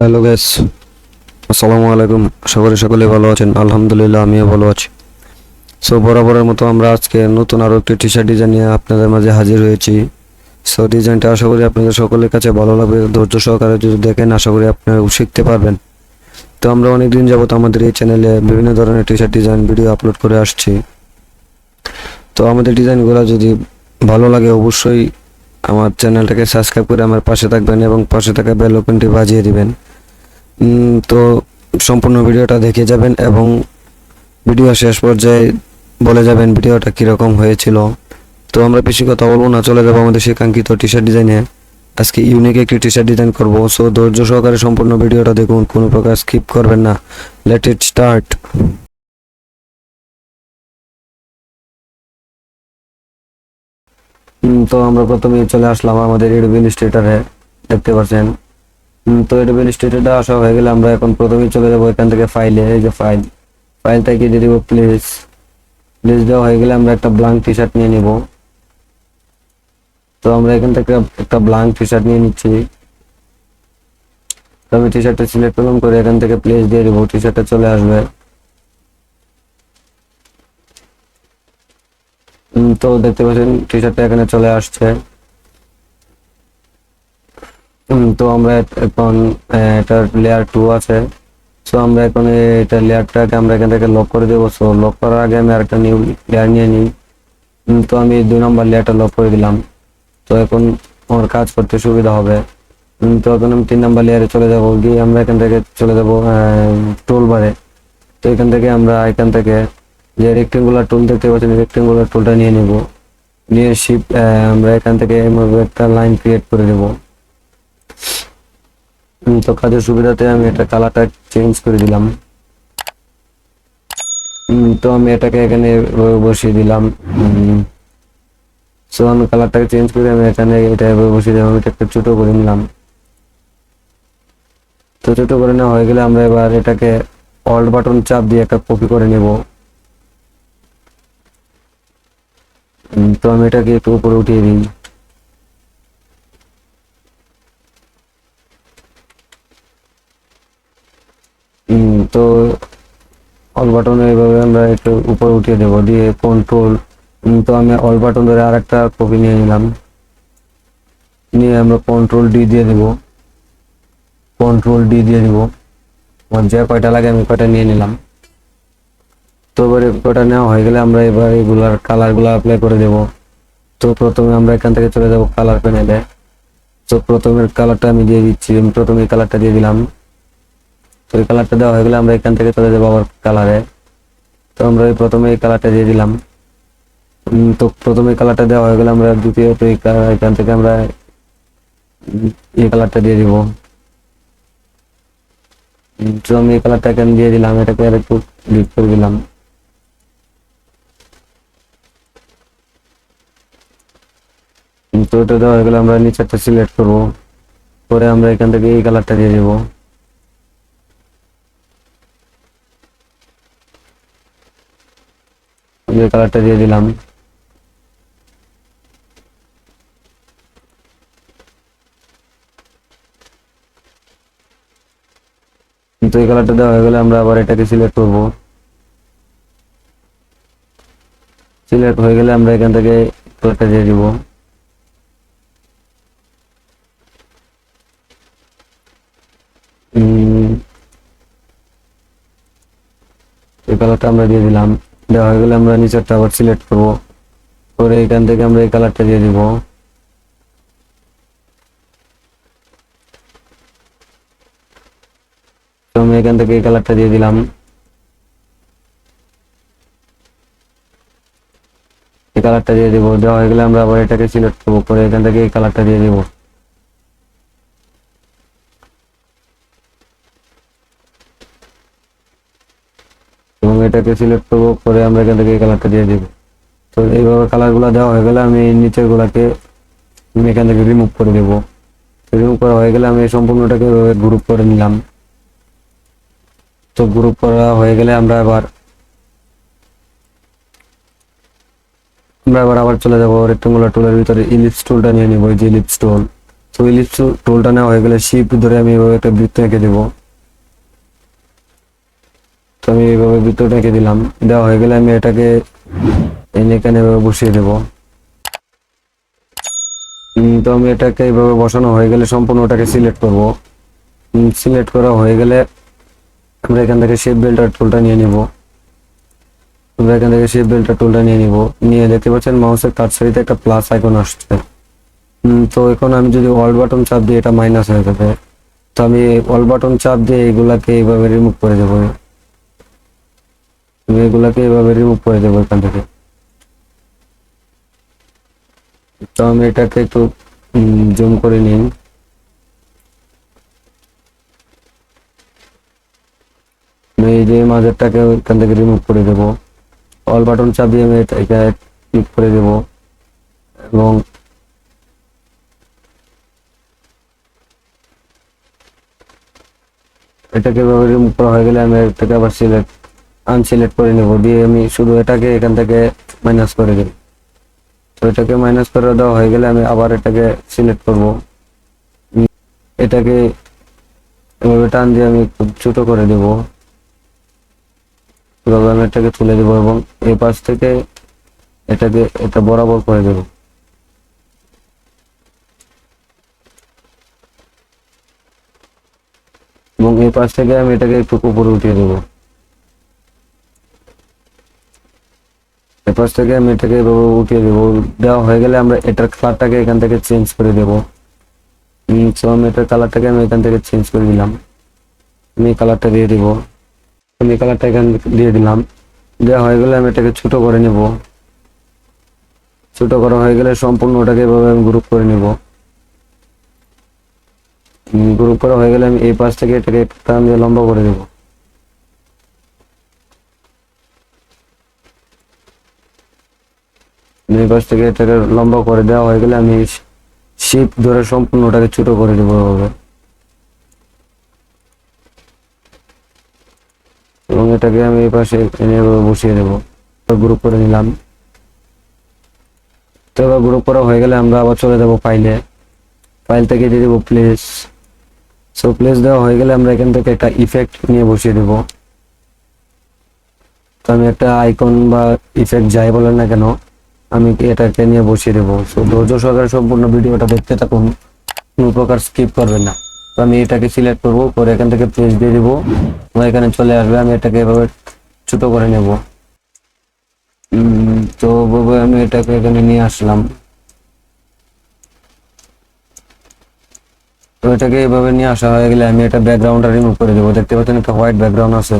Hello gas আসসালামু আলাইকুম। করি সকলে ভালো আছেন। আলহামদুলিল্লাহ, আমিও ভালো আছি। সো বরাবরের মতো আমরা আজকে নতুন আরও একটি টি শার্ট ডিজাইন নিয়ে আপনাদের মাঝে হাজির হয়েছি। সো ডিজাইনটা আশা করি আপনাদের সকলের কাছে ভালো লাগবে। ধৈর্য সহকারে যদি দেখেন, আশা করি আপনারা শিখতে পারবেন। তো আমরা অনেক দিন যাবত আমাদের এই চ্যানেলে বিভিন্ন ধরনের T shirt design video upload করে আসছি। তো আমাদের ডিজাইনগুলো যদি ভালো লাগে, অবশ্যই আমার চ্যানেলটাকে সাবস্ক্রাইব করে আমার পাশে থাকবেন এবং পাশে থাকা বেল ওপেনটি বাজিয়ে দিবেন। তো সম্পূর্ণ ভিডিওটা দেখে যাবেন এবং ভিডিও শেষ পর্যায়ে বলে যাবেন ভিডিওটা কীরকম হয়েছিল। তো আমরা বেশি কথা বলব না, চলে যাব আমাদের সেই টি শার্ট ডিজাইনে আজকে ইউনিক একটি টি শার্ট ডিজাইন করব সো ধৈর্য সহকারে সম্পূর্ণ ভিডিওটা দেখুন, কোনো প্রকার স্কিপ করবেন না। লেট ইট স্টার্ট তো আমরা প্রথমে চলে আসলাম আমাদের এডুবিল স্টেটারে দেখতে পাচ্ছেন। তো এডুবিল স্টেটারটা আসা হয়ে গেলে আমরা এখন প্রথমেই চলে যাব এখান থেকে ফাইলে এই যে ফাইল ফাইলটাকে দিয়ে দিব? প্লেস প্লেস দেওয়া হয়ে গেলে আমরা একটা ব্লাঙ্ক টি শার্ট নিয়ে নিব। তো আমরা এখান থেকে একটা ব্লাঙ্ক টি শার্ট নিয়ে নিচ্ছি। তো আমি টি শার্টটা সিলেক্ট করলাম, করে এখান থেকে প্লেস দিয়ে দিব। টি শার্টটা চলে আসবে। তো দেখতে পাচ্ছেন টি শার্টটা এখানে চলে আসছে। তো আমরা এখন এটার লেয়ার টু আছে। সো আমরা এখন এটা লেয়ারটাকে আমরা এখান থেকে লক করে দেবো। সো লক করার আগে আমি আরেকটা নিউ লেয়ার নিয়ে নিই। তো আমি দুই নম্বর লেয়ারটা লক করে দিলাম। তো এখন আমার কাজ করতে সুবিধা হবে। তো এখন আমি তিন নম্বর লেয়ারে চলে যাব। গিয়ে আমরা এখান থেকে চলে যাব টুল বারে তো এখান থেকে আমরা এখান থেকে যে রেক্টেঙ্গুলার টুল দেখতে পাচ্ছেন রেক্টেঙ্গুলার টুলটা নিয়ে নেব। নিয়ে শিপ আমরা এখান থেকে একটা লাইন ক্রিয়েট করে দেব। তো কাজের সুবিধাতে আমি এটা কালারটা চেঞ্জ করে দিলাম। তো আমি এটাকে এখানে বসিয়ে দিলাম। সো আমি কালারটাকে চেঞ্জ করে আমি এখানে এটা বসিয়ে দিলাম। এটা একটু ছোট করে নিলাম। তো ছোটো করে নেওয়া হয়ে গেলে আমরা এবার এটাকে অল্ট বাটন চাপ দিয়ে একটা কপি করে নেব। তো আমি এটাকে একটু উপরে উঠিয়ে দিই। তো অল বাটন এইভাবে আমরা একটু উপরে উঠিয়ে দেবো, দিয়ে কন্ট্রোল তো আমি অল বাটন ধরে আর একটা কপি নিয়ে নিলাম। নিয়ে আমরা কন্ট্রোল ডি দিয়ে দেব। কন্ট্রোল ডি দিয়ে দিব। আমার যে কয়টা লাগে আমি কয়টা নিয়ে নিলাম। তো এবারে কয়টা নেওয়া হয়ে গেলে আমরা এবার এগুলার কালারগুলো অ্যাপ্লাই করে দেব। তো প্রথমে আমরা এখান থেকে চলে যাব কালার প্যানেলে তো প্রথমের কালারটা আমি দিয়ে দিচ্ছি প্রথমে কালারটা দিয়ে দিলাম। তো এই কালারটা দেওয়া হয়ে গেলে আমরা এখান থেকে চলে যাব আবার কালারে তো আমরা এই প্রথমে এই কালারটা দিয়ে দিলাম। তো প্রথমে কালারটা দেওয়া হয়ে গেলে আমরা দ্বিতীয়ত এই এখান থেকে আমরা এই কালারটা দিয়ে দিব। তো আমি এই কালারটা এখানে দিয়ে দিলাম, এটাকে আর একটু ডিপ করে দিলাম। তো এটা দেওয়া হয়ে গেলে আমরা নিচেরটা সিলেক্ট করব। পরে আমরা এখান থেকে এই কালারটা দিয়ে দিব। এই কালারটা দিয়ে দিলাম। তো এই কালারটা দেওয়া হয়ে গেলে আমরা আবার এটাকে সিলেক্ট করব। সিলেক্ট হয়ে গেলে আমরা এখান থেকে কালারটা দিয়ে দিব। এই কালারটা আমরা দিয়ে দিলাম। দেওয়া হয়ে গেলে আমরা নিচেরটা আবার সিলেক্ট করব। করে এখান থেকে আমরা এই কালারটা দিয়ে দিব। আমি এখান থেকে এই কালারটা দিয়ে দিলাম। এই কালারটা দিয়ে দিব। দেওয়া হয়ে গেলে আমরা আবার এটাকে সিলেক্ট করব। করে এখান থেকে এই কালারটা দিয়ে দিব এবং এটাকে সিলেক্ট করব করে আমরা এখান থেকে এই কালারটা দিয়ে দিব। তো এইভাবে কালারগুলো দেওয়া হয়ে গেলে আমি এই নিচের গুলাকে আমি এখান থেকে রিমুভ করে দেব। রিমুভ করা হয়ে গেলে আমি এই সম্পূর্ণটাকে গ্রুপ করে নিলাম। তো গ্রুপ করা হয়ে গেলে আমরা এবার আমরা এবার আবার চলে যাব রেক্টেঙ্গুলার টুলের ভিতরে ইলিপস টুলটা নিয়ে নিব যে ইলিপস টুল তো ইলিপস টুলটা নেওয়া হয়ে গেলে শিপ ধরে আমি এভাবে একটা বৃত্ত এঁকে দেবো। তো আমি এইভাবে বৃত্তটা এঁকে দিলাম। দেওয়া হয়ে গেলে আমি এটাকে এনে এখানে এভাবে বসিয়ে দেবো। তো আমি এটাকে এইভাবে বসানো হয়ে গেলে সম্পূর্ণ ওটাকে সিলেক্ট করব। সিলেক্ট করা হয়ে গেলে আমরা এখান থেকে শেপ বেল্টার টুলটা নিয়ে নিব। আমরা এখান থেকে শেপ বেল্টার টুলটা নিয়ে নিব। নিয়ে দেখতে পাচ্ছেন মাউসের কাটসারিতে একটা প্লাস আইকন আসছে। তো এখন আমি যদি অল বাটন চাপ দিই, এটা মাইনাস হয়ে যাবে। তো আমি অল বাটন চাপ দিয়ে এগুলাকে এইভাবে রিমুভ করে দেবো। আমি এগুলাকে এইভাবে রিমুভ করে দেবো এখান থেকে। তো আমি এটাকে একটু জুম করে নিই। এই যে মাঝেরটাকে এখান থেকে রিমুভ করে দেব। অল বাটন চাপিয়ে আমি এটা ক্লিক করে দেব। এবং এটাকে এভাবে রিমুভ করা হয়ে গেলে আমি এটাকে আবার সিলেক্ট আনসিলেক্ট করে নেব, দিয়ে আমি শুধু এটাকে এখান থেকে মাইনাস করে দেব। তো এটাকে মাইনাস করে দেওয়া হয়ে গেলে আমি আবার এটাকে সিলেক্ট করব। এটাকে এভাবে টান দিয়ে আমি খুব ছোট করে দেব। এভাবে আমি এটাকে তুলে দেব এবং এই পাশ থেকে এটাকে এটা বরাবর করে দেব। এবং এই পাশ থেকে আমি এটাকে একটু উপরে উঠিয়ে দেবো। এরপর থেকে আমি এটাকে এভাবে উঠিয়ে দেবো দেওয়া হয়ে গেলে আমরা এটার কালারটাকে এখান থেকে চেঞ্জ করে দেবো সো আমি এটার কালারটাকে আমি এখান থেকে চেঞ্জ করে দিলাম আমি কালারটা দিয়ে দিব আমি কালারটা এখান দিয়ে দিলাম দেওয়া হয়ে গেলে আমি এটাকে ছোট করে নেব ছোট করা হয়ে গেলে সম্পূর্ণ ওটাকে এভাবে আমি গ্রুপ করে নেব গ্রুপ করা হয়ে গেলে আমি এই পাশ থেকে এটাকে টান দিয়ে লম্বা করে দেবো এই পাশ থেকে এটাকে লম্বা করে দেওয়া হয়ে গেলে আমি শিপ ধরে সম্পূর্ণ ওটাকে ছোট করে এভাবে। এবং এটাকে আমি এই পাশে এনে বসিয়ে দেবো। গ্রুপ করে নিলাম। তো এবার গ্রুপ করা হয়ে গেলে আমরা আবার চলে যাব ফাইলে ফাইল থেকে দিয়ে দেবো প্লেস সো প্লেস দেওয়া হয়ে গেলে আমরা এখান থেকে একটা ইফেক্ট নিয়ে বসিয়ে দেবো। তো আমি একটা আইকন বা ইফেক্ট যাই বলেন না কেন আমি এটাকে নিয়ে বসিয়ে দেবো? সো ধৈর্য সহকারে সম্পূর্ণ ভিডিওটা দেখতে থাকুন। কোনো প্রকার স্কিপ করবেন না। তো আমি এটাকে সিলেক্ট করব পরে এখান থেকে প্লেস দিয়ে দেবো। এখানে চলে আসবে, আমি এটাকে এভাবে ছোট করে নেব। তো আমি এটাকে এখানে নিয়ে আসলাম। তো এটাকে এভাবে নিয়ে আসা হয়ে গেলে আমি এটা ব্যাকগ্রাউন্ডটা রিমুভ করে দেবো। দেখতে পাচ্ছেন একটা হোয়াইট ব্যাকগ্রাউন্ড আছে।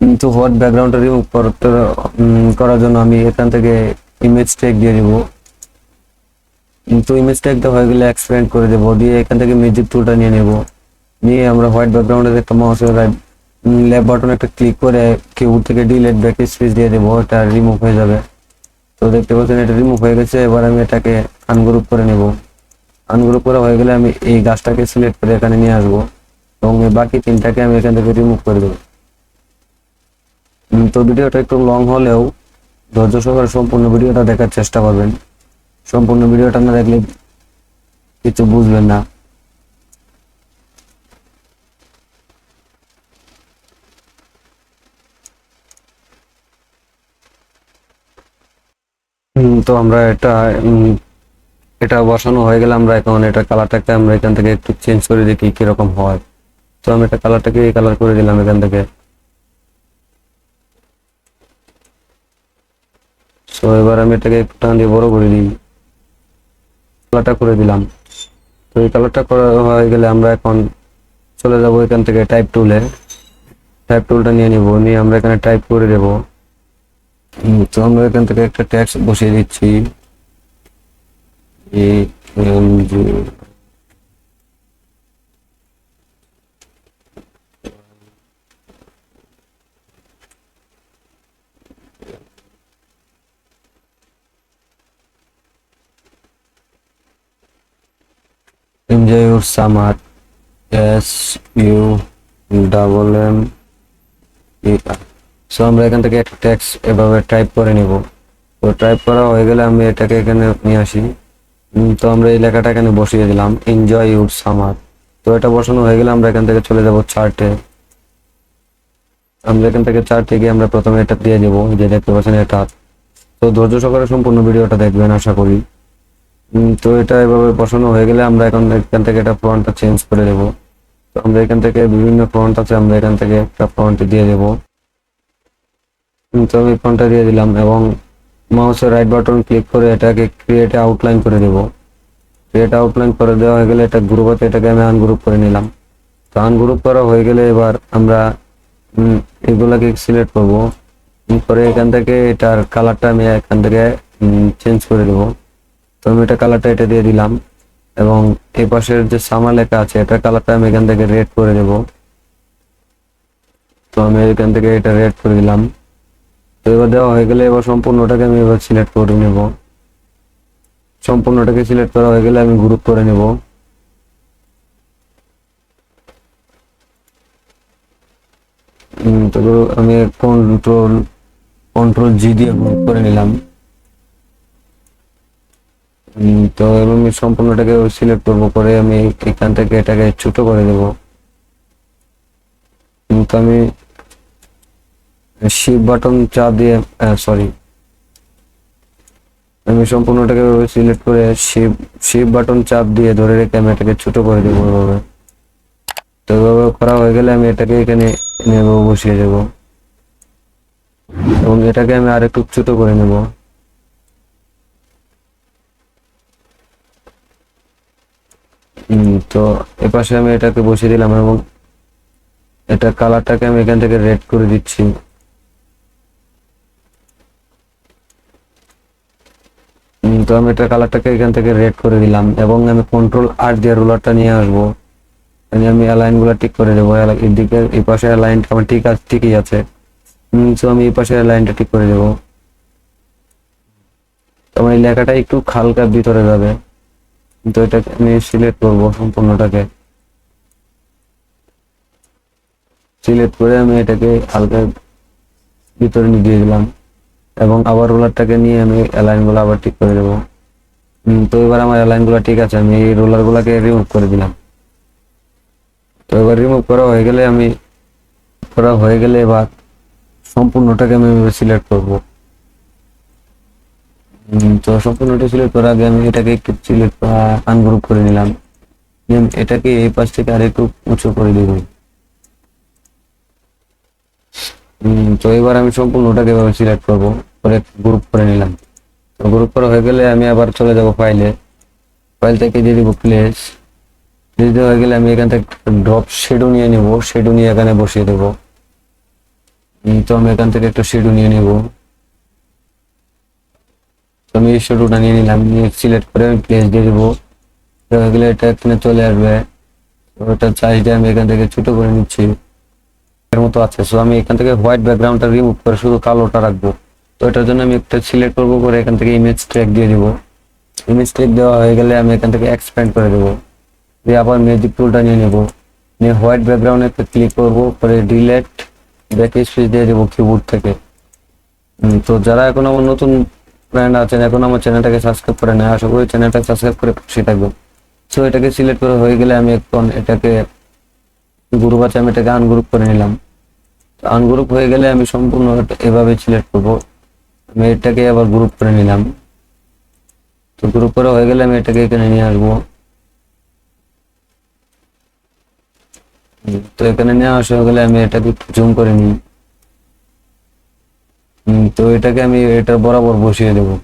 কিন্তু হোয়াইট ব্যাকগ্রাউন্ডটা রিমুভ করার জন্য আমি এখান থেকে ইমেজ ট্যাগ দিয়ে দিব কিন্তু ইমেজ ট্যাগটা হয়ে গেলে এক্সপ্যান্ড করে দেবো। দিয়ে এখান থেকে মিউজিক টুলটা নিয়ে নেব। নিয়ে আমরা হোয়াইট ব্যাকগ্রাউন্ডে একটা রাইট লেফট বাটন একটা ক্লিক করে কিবোর্ড থেকে ডিলেট ব্যাক স্পেস দিয়ে দেবো। এটা রিমুভ হয়ে যাবে। তো দেখতে পাচ্ছেন, এটা রিমুভ হয়ে গেছে। এবার আমি এটাকে আনগ্রুপ করে নেব। আনগ্রুপ করা হয়ে গেলে আমি এই গাছটাকে সিলেক্ট করে এখানে নিয়ে আসব। এবং বাকি তিনটাকে আমি এখান থেকে রিমুভ করে দেবো। তো ভিডিওটা একটু লং হলেও ধৈর্য সহকারে সম্পূর্ণ ভিডিওটা দেখার চেষ্টা করবেন। সম্পূর্ণ ভিডিওটা না দেখলে কিছু বুঝবেন না। তো আমরা এটা এটা বসানো হয়ে গেলে আমরা এখন এটা কালারটাকে আমরা এখান থেকে একটু চেঞ্জ করে দেখি কীরকম হয়। তো আমি এটা কালারটাকে কালার করে দিলাম এখান থেকে। তো এবার আমি এটাকে একটু টান দিয়ে বড় করে দিই। কালারটা করে দিলাম। তো এই কালারটা করা হয়ে গেলে আমরা এখন চলে যাব এখান থেকে টাইপ টুলে টাইপ টুলটা নিয়ে নিব, নিয়ে আমরা এখানে টাইপ করে দেব। তো আমরা এখান থেকে একটা ট্যাক্স বসিয়ে দিচ্ছি A M G এমজেউর Samad, S, U, double M so আমরা এখান থেকে একটা ট্যাক্স এভাবে টাইপ করে নিব। তো টাইপ করা হয়ে গেলে আমি এটাকে এখানে নিয়ে আসি। তো আমরা এই লেখাটা এখানে বসিয়ে দিলাম এনজয় ইউর সামার তো এটা বসানো হয়ে গেলে আমরা এখান থেকে চলে যাব চার্টে। আমরা এখান থেকে চার্টে গিয়ে আমরা প্রথমে এটা দিয়ে দেবো যে দেখতে পাচ্ছেন এটা। তো ধৈর্য সহকারে সম্পূর্ণ ভিডিওটা দেখবেন, আশা করি। তো এটা এভাবে বসানো হয়ে গেলে আমরা এখন এখান থেকে এটা ফ্রন্টটা চেঞ্জ করে দেবো। তো আমরা এখান থেকে বিভিন্ন ফ্রন্ট আছে, আমরা এখান থেকে একটা ফ্রন্ট দিয়ে দেবো। তো আমি ফ্রন্টটা দিয়ে দিলাম এবং মাউসের রাইট বাটন ক্লিক করে এটাকে ক্রিয়েট আউটলাইন করে দেবো। ক্রিয়েট আউটলাইন করে দেওয়া হয়ে গেলে এটা গ্রুপ আছে, এটাকে আমি আনগ্রুপ করে নিলাম। তো আনগ্রুপ করা হয়ে গেলে এবার আমরা এগুলাকে সিলেক্ট করব। করে এখান থেকে এটার কালারটা আমি এখান থেকে চেঞ্জ করে দেবো। তো আমি এটা কালারটা এটা দিয়ে দিলাম এবং এই পাশের যে সামা লেখা আছে এটার কালারটা আমি এখান থেকে রেড করে দেব তো আমি এখান থেকে এটা রেড করে দিলাম। তো এবার দেওয়া হয়ে গেলে এবার সম্পূর্ণটাকে আমি এবার সিলেক্ট করে নেব। সম্পূর্ণটাকে সিলেক্ট করা হয়ে গেলে আমি গ্রুপ করে নেব। তো আমি কন্ট্রোল কন্ট্রোল জি দিয়ে গ্রুপ করে নিলাম। তো আমি সম্পূর্ণটাকে সিলেক্ট করব, করে আমি এখান থেকে এটাকে ছোট করে দেব। তো আমি শিপ বাটন চা দিয়ে সরি আমি সম্পূর্ণটাকে সিলেক্ট করে শিপ শিপ বাটন চাপ দিয়ে ধরে রেখে আমি এটাকে ছোট করে দেবো এভাবে। তো এভাবে করা হয়ে গেলে আমি এটাকে এখানে নেব বসিয়ে দেব। এবং এটাকে আমি আরেকটু ছোট করে নেব। তো এপাশে আমি এটাকে বসিয়ে দিলাম এবং এটা কালারটাকে আমি এখান থেকে রেড করে দিচ্ছি। তো আমি এটা কালারটাকে এখান থেকে রেড করে দিলাম এবং আমি কন্ট্রোল আর দিয়ে রুলারটা নিয়ে আসব। আমি অ্যালাইনগুলা ঠিক করে দেবো। এদিকে এই পাশে অ্যালাইনটা আমার ঠিক আছে ঠিকই আছে। তো আমি এই পাশে অ্যালাইনটা ঠিক করে দেবো। তো আমার এই লেখাটা একটু হালকা ভিতরে যাবে। তো এটাকে আমি সিলেক্ট করব সম্পূর্ণটাকে। সিলেক্ট করে আমি এটাকে হালকা ভিতরে নিয়ে দিয়ে দিলাম এবং আবার রোলারটাকে নিয়ে আমি অ্যালাইনগুলো আবার ঠিক করে দেবো। তো এবার আমার অ্যালাইনগুলো ঠিক আছে, আমি এই রোলার গুলাকে রিমুভ করে দিলাম। তো এবার রিমুভ করা হয়ে গেলে আমি, করা হয়ে গেলে এবার সম্পূর্ণটাকে আমি সিলেক্ট করব। তো সম্পূর্ণটা সিলেক্ট করার আগে আমি এটাকে একটু সিলেক্ট আনগ্রুপ করে নিলাম। এটাকে এই পাশ থেকে আর একটু উঁচু করে দিব। তো এবার আমি সম্পূর্ণটাকে এভাবে সিলেক্ট করব, করে গ্রুপ করে নিলাম। তো গ্রুপ করা হয়ে গেলে আমি আবার চলে যাব ফাইলে ফাইল থেকে দিয়ে দিব প্লেস প্লেস দেওয়া হয়ে গেলে আমি এখান থেকে ড্রপ শেডো নিয়ে নেব। শেডো নিয়ে এখানে বসিয়ে দেবো। তো আমি এখান থেকে একটা শেডো নিয়ে নেব। আমি এই নিয়ে নিলাম, নিয়ে সিলেক্ট করে আমি প্লেস দিয়ে দেবো। গেলে এটা এখানে চলে আসবে। ওটা চার্জটা আমি এখান থেকে ছোট করে নিচ্ছি। এর মতো আছে। সো আমি এখান থেকে হোয়াইট ব্যাকগ্রাউন্ডটা রিমুভ করে শুধু কালোটা রাখব। তো এটার জন্য আমি একটা সিলেক্ট করব করে এখান থেকে ইমেজ ট্র্যাক দিয়ে দিব। ইমেজ ট্র্যাক দেওয়া হয়ে গেলে আমি এখান থেকে এক্সপ্যান্ড করে দেবো। দিয়ে আবার ম্যাজিক টুলটা নিয়ে নেব। নিয়ে হোয়াইট ব্যাকগ্রাউন্ডে একটা ক্লিক করব করে ডিলেট ব্যাক স্পেস দিয়ে দেবো কিবোর্ড থেকে। তো যারা এখন আমার নতুন ফ্রেন্ড আছেন, এখন আমার চ্যানেলটাকে সাবস্ক্রাইব করে নেয় আশা করি চ্যানেলটা সাবস্ক্রাইব করে পাশে থাকবেন। সো এটাকে সিলেক্ট করে হয়ে গেলে আমি এখন এটাকে গ্রুপ আছে, আমি এটাকে আনগ্রুপ করে নিলাম। আনগ্রুপ হয়ে গেলে আমি সম্পূর্ণ এভাবে সিলেক্ট করব। আমি এটাকে আবার গ্রুপ করে নিলাম। তো গ্রুপ করা হয়ে গেলে আমি এটাকে এখানে নিয়ে আসব। তো এখানে নিয়ে আসা গেলে আমি এটাকে জুম করে নিই। তো এটাকে আমি এটা বরাবর বসিয়ে দেবো।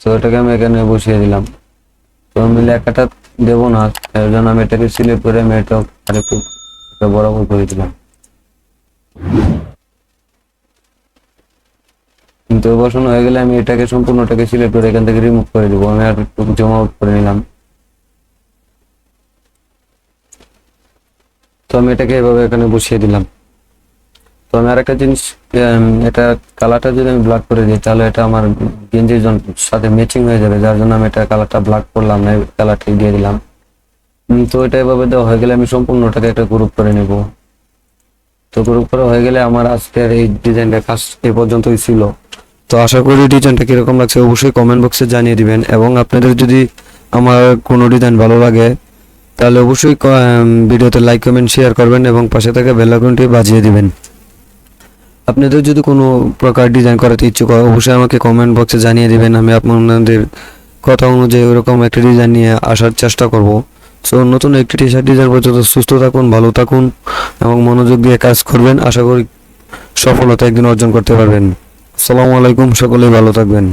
তো এটাকে আমি এখানে বসিয়ে দিলাম। তো আমি লেখাটা দেবো না। এর জন্য আমি এটাকে সিলেক্ট করে আমি এটা আরেকটু বরাবর করে দিলাম। কিন্তু বসানো হয়ে গেলে আমি এটাকে সম্পূর্ণটাকে সিলেক্ট করে এখান থেকে রিমুভ করে দিব। আমি আর একটু জম করে নিলাম। তো আমি এটাকে এভাবে এখানে বসিয়ে দিলাম। তো আমি আরেকটা জিনিস এটা কালারটা যদি আমি ব্ল্যাক করে দিই, তাহলে এটা আমার গেঞ্জির সাথে ম্যাচিং হয়ে যাবে, যার জন্য আমি এটা কালারটা ব্ল্যাক করলাম না কালারটি দিয়ে দিলাম। তো এটা এভাবে দেওয়া হয়ে গেলে আমি সম্পূর্ণটাকে একটা গ্রুপ করে নেব। তো গ্রুপ করা হয়ে গেলে আমার আজকের এই ডিজাইনটা কাজ এ পর্যন্তই ছিল। তো আশা করি ডিজাইনটা কীরকম লাগছে অবশ্যই কমেন্ট বক্সে জানিয়ে দিবেন, এবং আপনাদের যদি আমার কোনো ডিজাইন ভালো লাগে, তাহলে অবশ্যই ভিডিওতে লাইক কমেন্ট শেয়ার করবেন, এবং পাশে থাকা বেল আইকনটি বাজিয়ে দিবেন। আপনাদের যদি কোনো প্রকার ডিজাইন করাতে ইচ্ছুক হয়, অবশ্যই আমাকে কমেন্ট বক্সে জানিয়ে দেবেন। আমি আপনাদের কথা অনুযায়ী ওরকম একটা ডিজাইন নিয়ে আসার চেষ্টা করব। সো নতুন একটি টি শার্ট ডিজাইন পর্যন্ত সুস্থ থাকুন, ভালো থাকুন এবং মনোযোগ দিয়ে কাজ করবেন। আশা করি সফলতা একদিন অর্জন করতে পারবেন। আসসালামু আলাইকুম, সকলেই ভালো থাকবেন।